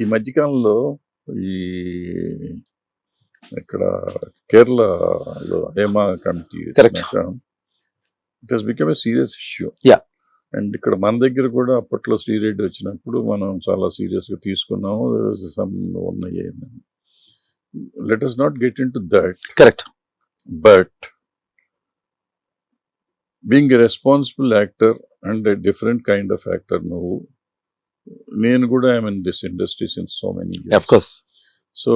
ఈ మధ్యకాలంలో ఈ ఇక్కడ కేరళలో Hema committee. It has become a serious issue. Yeah. And ఇక్కడ మన దగ్గర కూడా అప్పట్లో శ్రీరెడ్డి వచ్చినప్పుడు మనం చాలా సీరియస్గా తీసుకున్నాము సమ్ ఉన్నాయి let us not get into that correct but being a responsible actor and a different kind of actor నువ్వు నేను కూడా I'm in this industry since so many of course so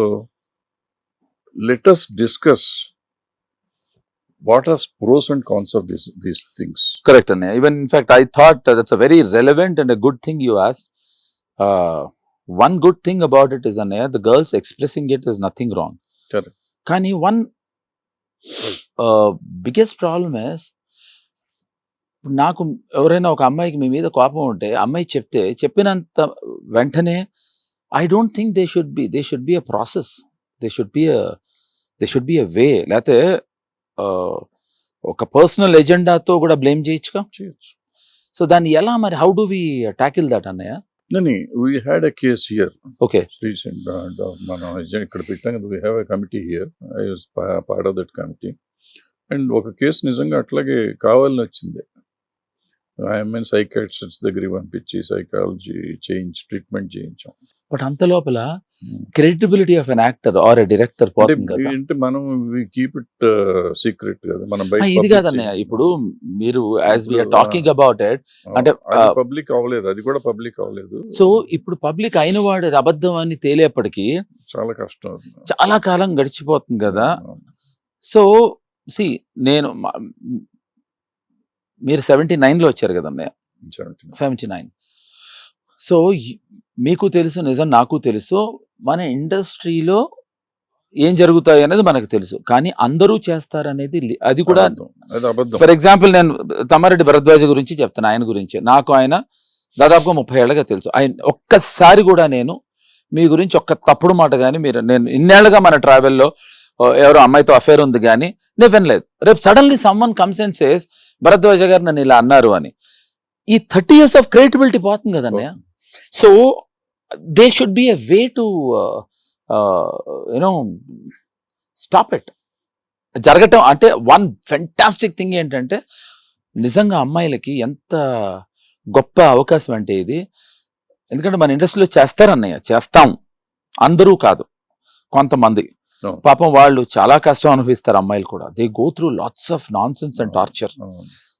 let us discuss what are pros and cons of this these things correct అన్నయ్య even in fact I thought that's a very relevant and a good thing you asked one good thing about it is అన్నయ్య the girls expressing it is nothing wrong Correct. కానీ one biggest problem is నాకు ఎవరైనా ఒక అమ్మాయికి మీ మీద కోపం ఉంటే అమ్మాయి చెప్తే చెప్పినంత వెంటనే I don't think they should be they should be a process they should be they should be a way లేకపోతే ఒక పర్సనల్ ఎజెండాతో కూడా బ్లేమ్ చేయొచ్చుగా? సో దాన్ని ఎలా మరి how do we tackle that అన్నయ్య? Nani we had a case here okay recent మనం ఇక్కడ పెట్టాం కదా we have a committee here I was part of that committee and ఒక కేసు నిజంగా అట్లాగే కావాలని వచ్చింది. ఐఎంఎన్ సైకాట్రిస్ట్ దగ్గరికి పంపించి సైకాలజీ చేయించి ట్రీట్మెంట్ చేయించాం. బట్ అంత లోపల credibility of an actor or a director అంటే మనం కీప్ ఇట్ సీక్రెట్ కదా. మనం ఇది కాదన్నయ్య. ఇప్పుడు మీరు యాజ్ వీఆర్ ఇప్పుడు, టాకింగ్ అబౌట్ ఇట్ అంటే, పబ్లిక్ అవ్వలేదు. అది కూడా పబ్లిక్ అవ్వలేదు. సో ఇప్పుడు పబ్లిక్ అయిన వాడు అబద్ధం అని తేలేప్పటికీ చాలా కష్టం. చాలా కాలం గడిచిపోతుంది కదా. సో సి నేను మీరు సెవెంటీ లో వచ్చారు కదా అన్నయ్య? Seventeen. సెవెంటీ నైన్ సో మీకు తెలుసు నిజం నాకు తెలుసు మన ఇండస్ట్రీలో ఏం జరుగుతాయి అనేది మనకు తెలుసు. కానీ అందరూ చేస్తారనేది అది కూడా ఫర్ ఎగ్జాంపుల్ నేను తమ్మారెడ్డి భరద్వాజ గురించి చెప్తాను ఆయన గురించి. నాకు ఆయన దాదాపుగా ముప్పై ఏళ్ళగా తెలుసు. ఆయన ఒక్కసారి కూడా నేను మీ గురించి ఒక్క తప్పుడు మాట కానీ మీరు నేను ఇన్నేళ్ళుగా మన ట్రావెల్లో ఎవరో అమ్మాయితో అఫేర్ ఉంది కానీ నేను వినలేదు. రేపు suddenly summon comes and says Bharadwaja గారు నన్ను ఇలా అన్నారు అని. ఈ థర్టీ ఇయర్స్ ఆఫ్ క్రియేటిబిలిటీ పోతుంది కదన్నయ్య. So they should be a way to you know stop it. జరగటం అంటే వన్ ఫెంటాస్టిక్ థింగ్ ఏంటంటే నిజంగా అమ్మాయిలకి ఎంత గొప్ప అవకాశం అంటే ఇది. ఎందుకంటే మన ఇండస్ట్రీలో చేస్తారన్నయ్య చేస్తాం. అందరూ కాదు. కొంతమంది. పాపం వాళ్ళు చాలా కష్టం అనుభవిస్తారు అమ్మాయిలు కూడా. They go through lots of nonsense and torture.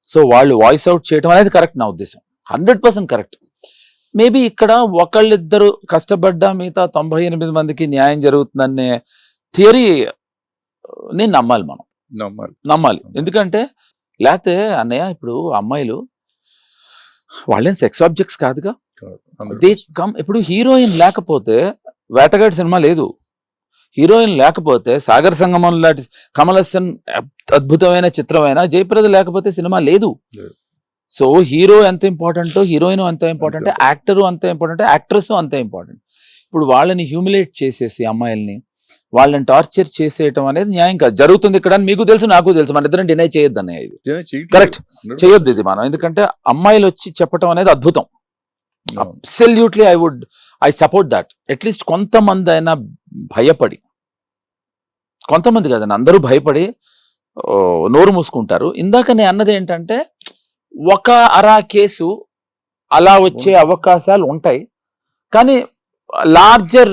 So వాళ్ళు వాయిస్ అవుట్ చేయడం అనేది కరెక్ట్ నా ఉద్దేశం. హండ్రెడ్ పర్సెంట్ కరెక్ట్ మేబీ ఇక్కడ ఒకళ్ళిద్దరు కష్టపడ్డా మిగతా తొంభై ఎనిమిది మందికి న్యాయం జరుగుతుందనే థియరీ నేను నమ్మాలి మనం. నమ్మాలి. నమ్మాలి. ఎందుకంటే లేకపోతే అన్నయ్య ఇప్పుడు అమ్మాయిలు వాళ్ళేం సెక్స్ ఆబ్జెక్ట్స్ కాదుగా? కాదు. దే 100%. కమ్ ఇప్పుడు హీరోయిన్ లేకపోతే వేటగాడి సినిమా లేదు. హీరోయిన్ లేకపోతే సాగర్ సంగమం లాంటి కమల్ హాసన్ అద్- అద్భుతమైన చిత్రమైన జయప్రద లేకపోతే సినిమా లేదు. సో హీరో ఎంత ఇంపార్టెంట్ హీరోయిన్ అంత ఇంపార్టెంట్. యాక్టర్ అంత ఇంపార్టెంట్ యాక్ట్రెస్ అంత ఇంపార్టెంట్ ఇప్పుడు వాళ్ళని హ్యూమిలేట్ చేసేసి అమ్మాయిల్ని వాళ్ళని టార్చర్ చేసేయటం అనేది న్యాయం కాదు జరుగుతుంది ఇక్కడ అని మీకు తెలుసు నాకు తెలుసు మన ఇద్దరం డినై చేయొద్దు అన్నయ్య ఇది. 100%. చేయొద్దు ఇది మనం ఎందుకంటే అమ్మాయిలు వచ్చి చెప్పటం అనేది అద్భుతం. Absolutely I would I support that at least కొంతమంది అయినా భయపడి కొంతమంది కదండి అందరూ భయపడి నోరు మూసుకుంటారు. ఇందాక నేను అన్నది ఏంటంటే ఒక అరా కేసు అలా వచ్చే అవకాశాలు ఉంటాయి. కానీ లార్జర్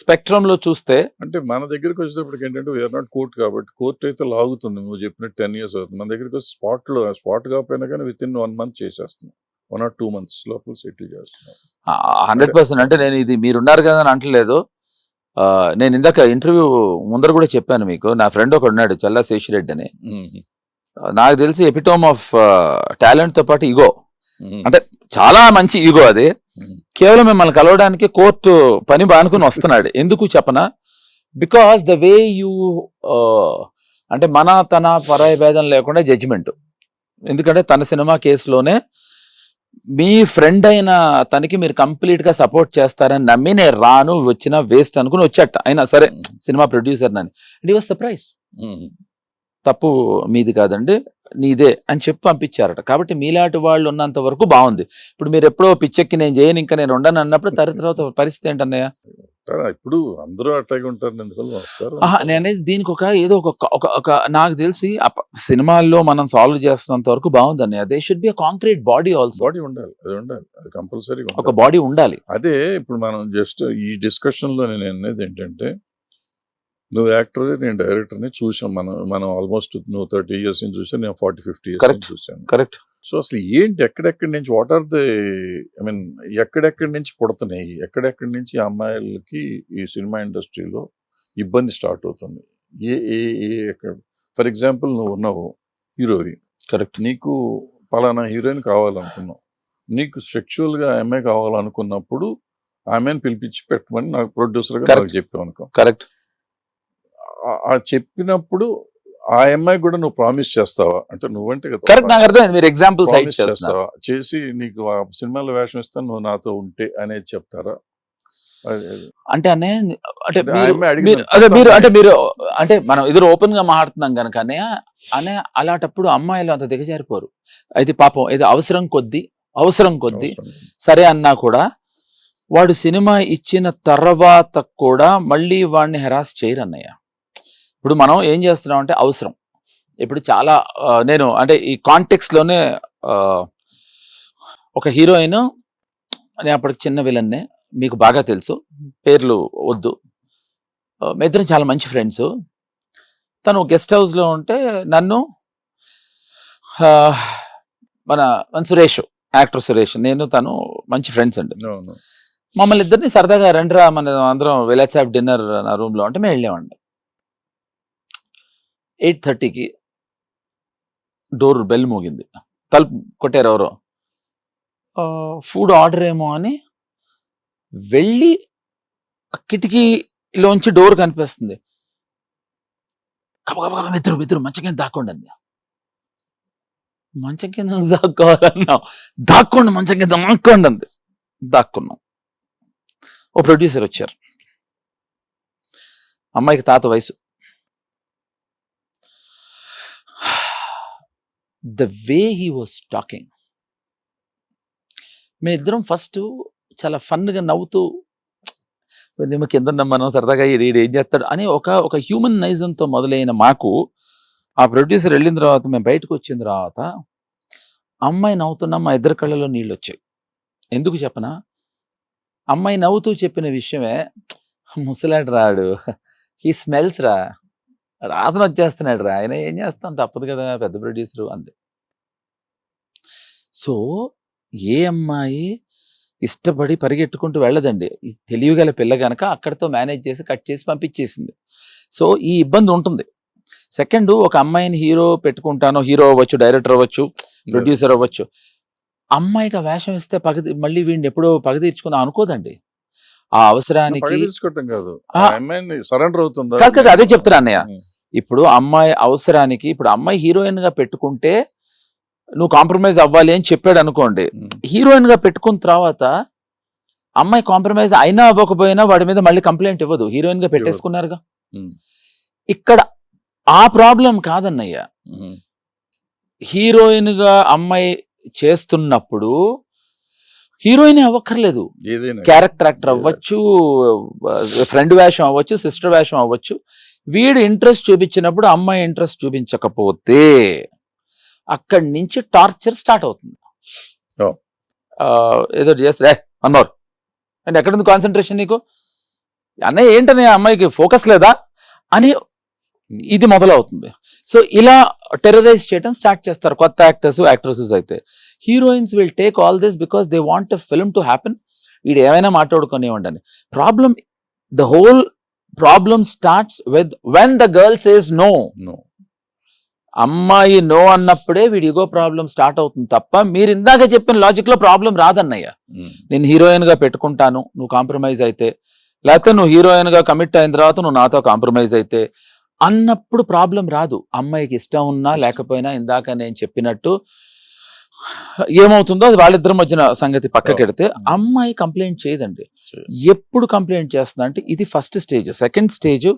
స్పెక్ట్రమ్లో చూస్తే అంటే మన దగ్గరికి వచ్చేటప్పటికి ఏంటంటే వీఆర్ నాట్ కోర్ట్ కాబట్టి కోర్ట్ అయితే లాగుతుంది. నువ్వు చెప్పినట్టు టెన్ ఇయర్స్ అవుతుంది. మన దగ్గరికి వచ్చి స్పాట్లో స్పాట్ కాకపోయినా కానీ విత్ ఇన్ వన్ మంత్ చేసేస్తున్నాం. వన్ ఆర్ టూ మంత్స్ లోపల సెటిల్ చేస్తున్నాం. హండ్రెడ్ పర్సెంట్ అంటే నేను ఇది మీరున్నారు కదా అని అంటలేదు. నేను ఇందాక ఇంటర్వ్యూ ముందర కూడా చెప్పాను మీకు. నా ఫ్రెండ్ ఒకడు ఉన్నాడు చల్లా శేషిరెడ్డి అని. నాకు తెలిసి ఎపిటోమ్ ఆఫ్ టాలెంట్తో పాటు ఇగో అంటే చాలా మంచి ఈగో అది. కేవలం మిమ్మల్ని కలవడానికి కోర్టు పని బానుకుని వస్తున్నాడు. ఎందుకు చెప్పనా? బికాస్ ద వే యూ అంటే మన తన పరాయ భేదం లేకుండా జడ్జిమెంట్. ఎందుకంటే తన సినిమా కేసులోనే మీ ఫ్రెండ్ అయిన తనకి మీరు కంప్లీట్గా సపోర్ట్ చేస్తారని నమ్మి నేను రాను వచ్చిన వేస్ట్ అనుకుని వచ్చాట. అయినా సరే cinema producer Nani. And was surprise తప్పు మీది కాదండి నీదే అని చెప్పి పంపించారట. కాబట్టి మీలాంటి వాళ్ళు ఉన్నంత వరకు బాగుంది. ఇప్పుడు మీరు ఎప్పుడో పిచ్చెక్కి నేను చేయను ఇంకా నేను ఉండను అన్నప్పుడు తర తర్వాత పరిస్థితి ఏంటన్నయ్య? ఇప్పుడు అందరూ అట్లాగే ఉంటారు ఎందుకని వస్తారు. నేను అనేది దీనికి ఒక ఏదో ఒక ఒక నాకు తెలిసి సినిమాల్లో మనం సాల్వ్ చేస్తున్నంత వరకు బాగుంది అన్నయ్య they should be concrete body also body ఉండాలి అది ఉండాలి. అది కంపల్సరీ ఒక బాడీ ఉండాలి. అదే ఇప్పుడు మనం జస్ట్ ఈ డిస్కషన్లో నేను అనేది ఏంటంటే నువ్వు యాక్టర్ నేను డైరెక్టర్ని చూసాం మనం మనం ఆల్మోస్ట్ నువ్వు థర్టీ ఇయర్స్ నుంచి చూసాను నేను ఫార్టీ ఫిఫ్టీ ఇయర్స్. చూసాను కరెక్ట్ సో అసలు ఏంటి ఎక్కడెక్కడి నుంచి what are the I mean ఎక్కడెక్కడి నుంచి పుడుతున్నాయి? ఎక్కడెక్కడి నుంచి అమ్మాయిలకి ఈ సినిమా ఇండస్ట్రీలో ఇబ్బంది స్టార్ట్ అవుతుంది? ఏ ఏ ఏ ఎక్కడ? ఫర్ ఎగ్జాంపుల్ నువ్వు ఉన్నావు హీరోయిన్. కరెక్ట్. నీకు పలానా హీరోయిన్ కావాలనుకున్నావు. నీకు సెక్షువల్గా ఆమె కావాలనుకున్నప్పుడు ఆమెను పిలిపించి పెట్టమని నాకు ప్రొడ్యూసర్గా Correct. నాకు చెప్పావు అనుకో కరెక్ట్ చెప్పినప్పుడు ఆ అమ్మాయి కూడా నువ్వు ప్రామిస్ చేస్తావా? అంటే నువ్వంటే కదా కరెక్ట్ నాకు అర్థమైంది. మీరు ఎగ్జాంపుల్ చేస్తావా? చేసి నీకు ఆ సినిమాలో వేషం ఇస్తాను నువ్వు నాతో ఉంటే అనేది చెప్తారా? అంటే అనే అంటే అదే మీరు అంటే మీరు అంటే మనం ఇద్దరు ఓపెన్గా మాట్లాడుతున్నాం కనుక అనే అనే అలాంటప్పుడు అమ్మాయిలు అంత దిగజారిపోరు. అయితే పాపం ఇది అవసరం కొద్దీ అవసరం కొద్దీ. సరే అన్నా కూడా వాడు సినిమా ఇచ్చిన తర్వాత కూడా మళ్ళీ వాడిని హెరాస్ చేయరు అన్నయ్య ఇప్పుడు మనం ఏం చేస్తున్నాం అంటే అవసరం. ఇప్పుడు చాలా నేను అంటే ఈ కాంటెక్స్లోనే ఆ, ఒక హీరోయిన్ నేను అప్పటికి చిన్న విలన్నే మీకు బాగా తెలుసు. పేర్లు వద్దు. ఆ, మీ ఇద్దరం చాలా మంచి ఫ్రెండ్స్ తను గెస్ట్ హౌస్లో ఉంటే నన్ను మన మన సురేష్ యాక్టర్ సురేష్ నేను తను మంచి ఫ్రెండ్స్ అండి. మమ్మల్ని ఇద్దరిని సరదాగా రండిరా మన అందరం విలాసాబ్ డిన్నర్ నా రూమ్లో అంటే మేము వెళ్ళామండి ఎయిట్ థర్టీకి డోర్ బెల్ మోగింది. తలుపు కొట్టారు ఎవరో. ఫుడ్ ఆర్డర్ ఏమో అని వెళ్ళి కిటికీలోంచి డోర్ కనిపిస్తుంది. కబగబా మిత్రుడు మిత్రుడు మంచం కింద దాక్కోండి అంది. మంచం కింద దాక్కోవాలన్నా దాక్కోండి మంచం కింద మాక్కోండి అంది. దాక్కున్నాం. ఓ ప్రొడ్యూసర్ వచ్చారు. అమ్మాయికి తాత వయసు the way he was talking. మేమిద్దరం ఫస్ట్ చాలా ఫన్గా నవ్వుతూ మేము కింద నమ్మను మనం సరదాగా ఈడు ఏం చేస్తాడు? అని ఒక ఒక హ్యూమన్ నైజంతో మొదలైన మాకు ఆ ప్రొడ్యూసర్ వెళ్ళిన తర్వాత మేము బయటకు వచ్చిన తర్వాత అమ్మాయి నవ్వుతున్నా మా ఇద్దరు కళ్ళలో నీళ్ళు వచ్చాయి. ఎందుకు చెప్పనా? అమ్మాయి నవ్వుతూ చెప్పిన విషయమే ముసలాడు రాడు హీ స్మెల్స్ రా. రాతను వచ్చేస్తున్నాడు రా ఆయన ఏం చేస్తాం? తప్పదు కదా పెద్ద ప్రొడ్యూసర్ అంది. సో ఏ అమ్మాయి ఇష్టపడి పరిగెట్టుకుంటూ వెళ్ళదండి. ఈ తెలివిగల పిల్ల గనక అక్కడితో మేనేజ్ చేసి కట్ చేసి పంపించేసింది. సో ఈ ఇబ్బంది ఉంటుంది. సెకండ్ ఒక అమ్మాయిని హీరో పెట్టుకుంటాను హీరో అవ్వచ్చు డైరెక్టర్ అవ్వచ్చు ప్రొడ్యూసర్ అవ్వచ్చు అమ్మాయికి వేషం ఇస్తే పగ మళ్ళీ వీడిని ఎప్పుడో పగ తీర్చుకుందాం అనుకోదండి. ఆ అవసరానికి కాదు. సరెండర్ అవుతుందా? అదే చెప్తున్నా అన్నయ్య. ఇప్పుడు అమ్మాయి అవసరానికి ఇప్పుడు అమ్మాయి హీరోయిన్గా పెట్టుకుంటే నువ్వు కాంప్రమైజ్ అవ్వాలి అని చెప్పాడు అనుకోండి. హీరోయిన్గా పెట్టుకున్న తర్వాత అమ్మాయి కాంప్రమైజ్ అయినా అవ్వకపోయినా వాడి మీద మళ్ళీ కంప్లైంట్ ఇవ్వదు. హీరోయిన్గా పెట్టేసుకున్నారుగా. ఇక్కడ ఆ ప్రాబ్లం కాదన్నయ్య. హీరోయిన్గా అమ్మాయి చేస్తున్నప్పుడు హీరోయిన్ అవ్వక్కర్లేదు. క్యారెక్టర్ యాక్టర్ అవ్వచ్చు ఫ్రెండ్ వేషం అవ్వచ్చు సిస్టర్ వేషం అవ్వచ్చు. వీడు ఇంట్రెస్ట్ చూపించినప్పుడు అమ్మాయి ఇంట్రెస్ట్ చూపించకపోతే అక్కడి నుంచి టార్చర్ స్టార్ట్ అవుతుంది. ఏదో చేస్తే అన్నారు. అంటే ఎక్కడుంది కాన్సన్ట్రేషన్ నీకు? అన్నయ్య ఏంటనే అమ్మాయికి ఫోకస్ లేదా? అని ఇది మొదలవుతుంది. సో ఇలా టెర్రరైజ్ చేయడం స్టార్ట్ చేస్తారు కొత్త యాక్టర్స్ యాక్ట్రసెస్ అయితే. Heroines will take all this because they want film to happen వీడు ఏమైనా మాట్లాడుకునేవ్వండి problem the whole problem starts with when the girl says no No. అమ్మాయి నో అన్నప్పుడే వీడి ఇగో ప్రాబ్లం స్టార్ట్ అవుతుంది తప్ప మీరు ఇందాక చెప్పిన లాజిక్లో ప్రాబ్లం రాదన్నయ్య. ఉం. నేను హీరోయిన్గా పెట్టుకుంటాను నువ్వు కాంప్రమైజ్ అయితే. లేకపోతే నువ్వు హీరోయిన్గా కమిట్ అయిన తర్వాత నువ్వు నాతో కాంప్రమైజ్ అయితే. అన్నప్పుడు ప్రాబ్లం రాదు. అమ్మాయికి ఇష్టం ఉన్నా లేకపోయినా ఇందాక నేను చెప్పినట్టు ఏమవుతుందో అది వాళ్ళిద్దరి మధ్యన సంగతి పక్కకెడితే అమ్మాయి కంప్లైంట్ చేయదండి. చేయదు. ఎప్పుడు కంప్లైంట్ చేస్తుందా అంటే ఇది ఫస్ట్ స్టేజ్. సెకండ్ స్టేజ్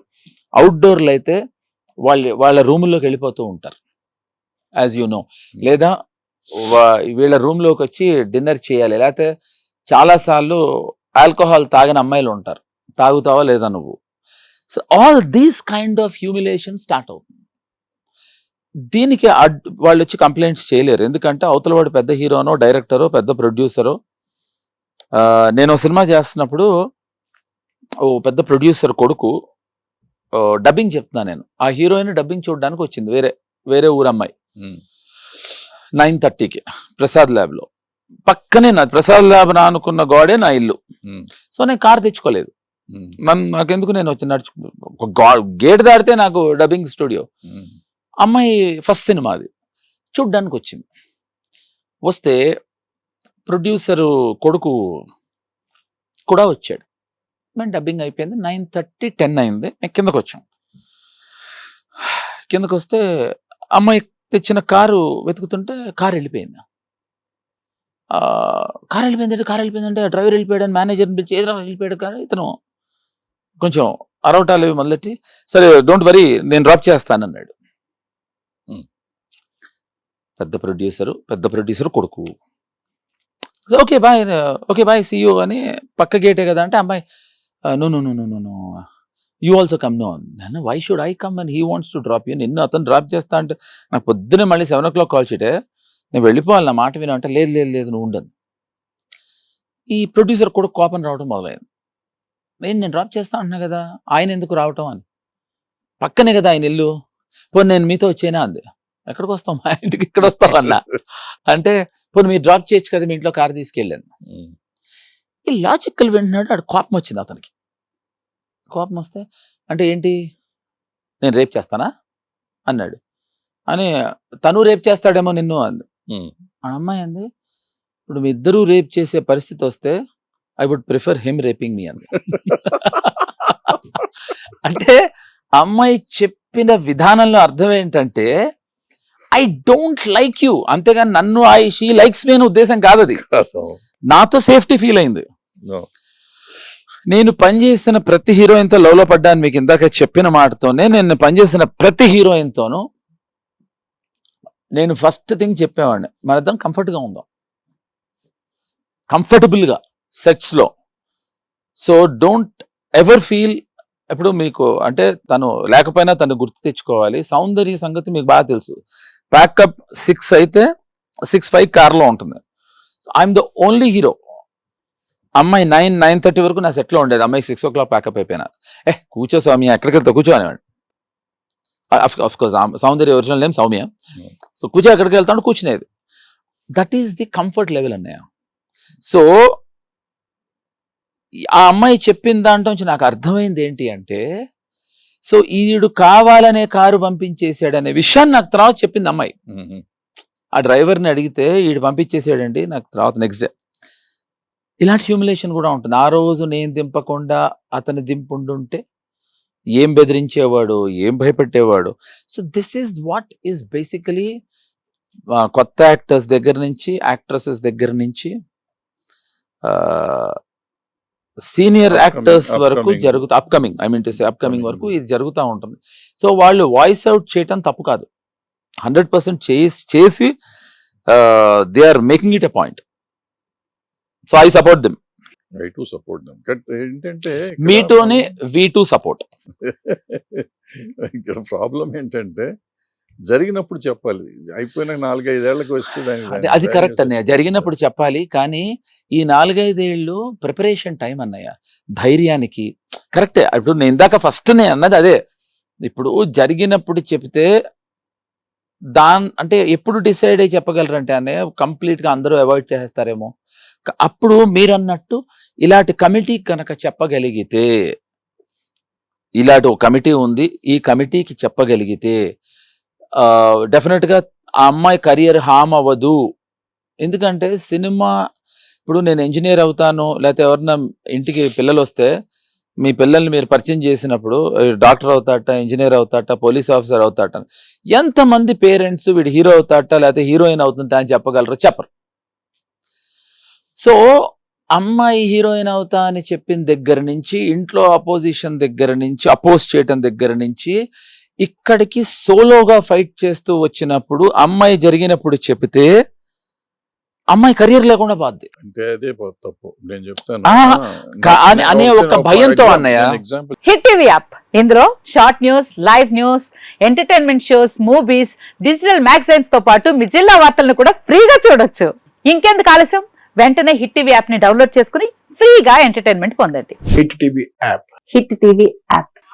అవుట్డోర్లు అయితే వాళ్ళ వాళ్ళ రూముల్లోకి వెళ్ళిపోతూ ఉంటారు. యాజ్ యూ నో లేదా వీళ్ళ రూమ్లోకి వచ్చి డిన్నర్ చేయాలి. లేకపోతే చాలా సార్లు ఆల్కహాల్ తాగిన అమ్మాయిలు ఉంటారు. తాగుతావా లేదా నువ్వు? So all these kind of humiliation start అవుతుంది. దీనికి వాళ్ళు వచ్చి కంప్లైంట్స్ చేయలేరు. ఎందుకంటే అవతల వాడు పెద్ద హీరోనో డైరెక్టరో పెద్ద ప్రొడ్యూసరో నేను సినిమా చేస్తున్నప్పుడు ఓ పెద్ద ప్రొడ్యూసర్ కొడుకు డబ్బింగ్ చెప్తున్నా నేను. ఆ హీరోయిన్ డబ్బింగ్ చూడడానికి వచ్చింది. వేరే వేరే ఊరు అమ్మాయి ఉమ్, నైన్ థర్టీకి ప్రసాద్ ల్యాబ్లో పక్కనే నా ప్రసాద్ ల్యాబ్ నా అనుకున్న గోడే నా ఇల్లు. సో నేను కార్ తెచ్చుకోలేదు. నన్ను నాకెందుకు నేను వచ్చి నడుచు గేట్ దాటితే నాకు డబ్బింగ్ స్టూడియో. అమ్మాయి ఫస్ట్ సినిమా అది. చూడ్డానికి వచ్చింది వస్తే ప్రొడ్యూసరు కొడుకు కూడా వచ్చాడు. మేము డబ్బింగ్ అయిపోయింది. నైన్ థర్టీ టెన్ అయింది. మేము కిందకు వచ్చాం కిందకు వస్తే అమ్మాయి తెచ్చిన కారు వెతుకుతుంటే కారు వెళ్ళిపోయింది. కారు వెళ్ళిపోయిందంటే కారు వెళ్ళిపోయిందంటే డ్రైవర్ వెళ్ళిపోయాడు మేనేజర్ని పిలిచి ఏదో వెళ్ళిపోయాడు కానీ ఇతను కొంచెం అరవటాలు అవి మొదలెట్టి సరే డోంట్ వరీ నేను డ్రాప్ చేస్తానన్నాడు. పెద్ద ప్రొడ్యూసరు పెద్ద ప్రొడ్యూసర్ కొడుకు. Okay bye okay bye see you అని పక్క గేటే కదా అంటే అమ్మాయి no no no no no no you also come no నేను why should I come and he wants to drop you నిన్ను అతను డ్రాప్ చేస్తా అంటే నాకు పొద్దున్నే మళ్ళీ సెవెన్ ఓ క్లాక్ కాల్ చేయటే నేను వెళ్ళిపోవాలి నా మాట విను అంటే లేదు లేదు లేదు నువ్వు ఉండను. ఈ ప్రొడ్యూసర్ కూడా కోపం రావడం మొదలైంది. నేను నేను డ్రాప్ చేస్తా అంటున్నా కదా ఆయన ఎందుకు రావటం అని. పక్కనే కదా ఆయన ఇల్లు. పోనీ నేను మీతో వచ్చేనా? అంది. ఎక్కడికి వస్తాం మా ఇంటికి ఇక్కడ వస్తాం అన్న. అంటే పోనీ మీరు డ్రాప్ చేయొచ్చు కదా మీ ఇంట్లో కార్ తీసుకెళ్ళాను. ఈ లాజికల్ వింటున్నాడు ఆడు కోపం వచ్చింది అతనికి. కోపం వస్తే అంటే ఏంటి? నేను రేప్ చేస్తానా? అన్నాడు. అని తను రేప్ చేస్తాడేమో నిన్ను అంది. ఆ అమ్మాయి అంది ఇప్పుడు మీ ఇద్దరూ రేప్ చేసే పరిస్థితి వస్తే I would prefer him raping me అంది. అంటే అమ్మాయి చెప్పిన విధానంలో అర్థం ఏంటంటే ఐ డోంట్ లైక్ యూ అంతేగాని నన్ను ఐ షీ లైక్స్ మీ అనే ఉద్దేశం కాదు. అది నాతో సేఫ్టీ ఫీల్ అయింది. నేను పనిచేసిన ప్రతి హీరోయిన్తో లవ్లో పడ్డాను. మీకు ఇందాక చెప్పిన మాటతోనే నేను పనిచేసిన ప్రతి హీరోయిన్తోనూ నేను ఫస్ట్ థింగ్ చెప్పేవాడిని. మనిద్దరం కంఫర్ట్గా ఉందాం. కంఫర్టబుల్గా సెట్స్లో సో డోంట్ ఎవర్ ఫీల్ ఇప్పుడు మీకు అంటే తను లేకపోయినా తను గుర్తు తెచ్చుకోవాలి. సౌందర్య సంగతి మీకు బాగా తెలుసు. ప్యాకప్ సిక్స్ అయితే సిక్స్ ఫైవ్ కార్లో ఉంటుంది. ఐఎమ్ ద ఓన్లీ హీరో అమ్మాయి నైన్ నైన్ థర్టీ వరకు నా సెట్లో ఉండేది. అమ్మాయి సిక్స్ ఓ క్లాక్ ప్యాకప్ అయిపోయినా. ఏ కూర్చో సౌమ్య ఎక్కడికి వెళ్తా కూర్చో అనేవాడు. Of course Soundarya original name Soumya. So కూర్చో ఎక్కడికి వెళ్తాడు కూర్చునేది. That is the comfort level అన్నయ్య. సో ఆ అమ్మాయి చెప్పిన దాంట్లో నుంచి నాకు అర్థమైంది ఏంటి అంటే సో ఈడు కావాలనే కారు పంపించేసాడనే విషయాన్ని నాకు తర్వాత చెప్పింది అమ్మాయి. ఆ డ్రైవర్ని అడిగితే ఈడు పంపించేసాడండి నాకు తర్వాత నెక్స్ట్ డే ఇలాంటి హ్యూమిలేషన్ కూడా ఉంటుంది. ఆ రోజు నేను దింపకుండా అతను దింపుండుంటే ఏం బెదిరించేవాడు ఏం భయపెట్టేవాడు? So this is what is basically కొత్త యాక్టర్స్ దగ్గర నుంచి యాక్ట్రసెస్ దగ్గర నుంచి సీనియర్ యాక్టర్స్ వరకు. జరుగుతా upcoming I mean to say upcoming. వరకు ఇది జరుగుతూ ఉంటుంది సో వాళ్ళు వాయిస్ అవుట్ చేయటం తప్పు కాదు హండ్రెడ్ పర్సెంట్ చేసి they are making it a point so I support them support them. But ఏంటంటే ఇక్కడ మీ టూని వి టూ సపోర్ట్ ఇక్కడ ప్రాబ్లం ఏంటంటే జరిగినప్పుడు చెప్పాలి. అయిపోయిన నాలుగైదేళ్ళకు వస్తే దానికి అది అది కరెక్ట్ అన్నయ్య. జరిగినప్పుడు చెప్పాలి. కానీ ఈ నాలుగైదేళ్ళు ప్రిపరేషన్ టైం అన్నయ్య. ధైర్యానికి. కరెక్టే. ఇప్పుడు నేను ఇందాక ఫస్ట్ నేను అన్నది అదే. ఇప్పుడు జరిగినప్పుడు చెప్తే దాన్ అంటే ఎప్పుడు డిసైడ్ అయ్యి చెప్పగలరంటే అన్నయ్య కంప్లీట్గా అందరూ అవాయిడ్ చేస్తారేమో క- అప్పుడు మీరు అన్నట్టు ఇలాంటి కమిటీ కనుక చెప్పగలిగితే ఇలాంటి ఒక కమిటీ ఉంది. ఈ కమిటీకి చెప్పగలిగితే డెఫినెట్గా ఆ అమ్మాయి కెరియర్ హామ్ అవ్వదు. ఎందుకంటే సినిమా ఇప్పుడు నేను ఇంజనీర్ అవుతాను లేకపోతే ఎవరన్నా ఇంటికి పిల్లలు వస్తే మీ పిల్లల్ని మీరు పరిచయం చేసినప్పుడు డాక్టర్ అవుతాట ఇంజనీర్ అవుతాట పోలీస్ ఆఫీసర్ అవుతాట ఎంతమంది పేరెంట్స్ వీడు హీరో అవుతాట లేకపోతే హీరోయిన్ అవుతుంటా అని చెప్పగలరు చెప్పరు. సో అమ్మాయి హీరోయిన్ అవుతా అని చెప్పిన దగ్గర నుంచి ఇంట్లో అపోజిషన్ దగ్గర నుంచి అపోజ్ చేయటం దగ్గర నుంచి ఇక్కడికి సోలోగా ఫైట్ చేస్తూ వచ్చినప్పుడు అమ్మాయి జరిగినప్పుడు చెబితే అమ్మాయి కెరియర్ లేకుండా బాధ్యత అంటే అదే పో- తప్పు. నేను చెప్తాను. అని- అనే ఒక భయంతో అన్నయ్య. Example hit TV app. ఇందులో short news live news entertainment shows movies digital మ్యాగజైన్స్తో పాటు మీ జిల్లా వార్తలను కూడా ఫ్రీగా చూడొచ్చు. ఇంకెందుకు ఆలస్యం? వెంటనే హిట్ టీవీ యాప్ని డౌన్లోడ్ చేసుకుని ఫ్రీగా ఎంటర్టైన్మెంట్ పొందండి. Hit TV app. Hit TV app.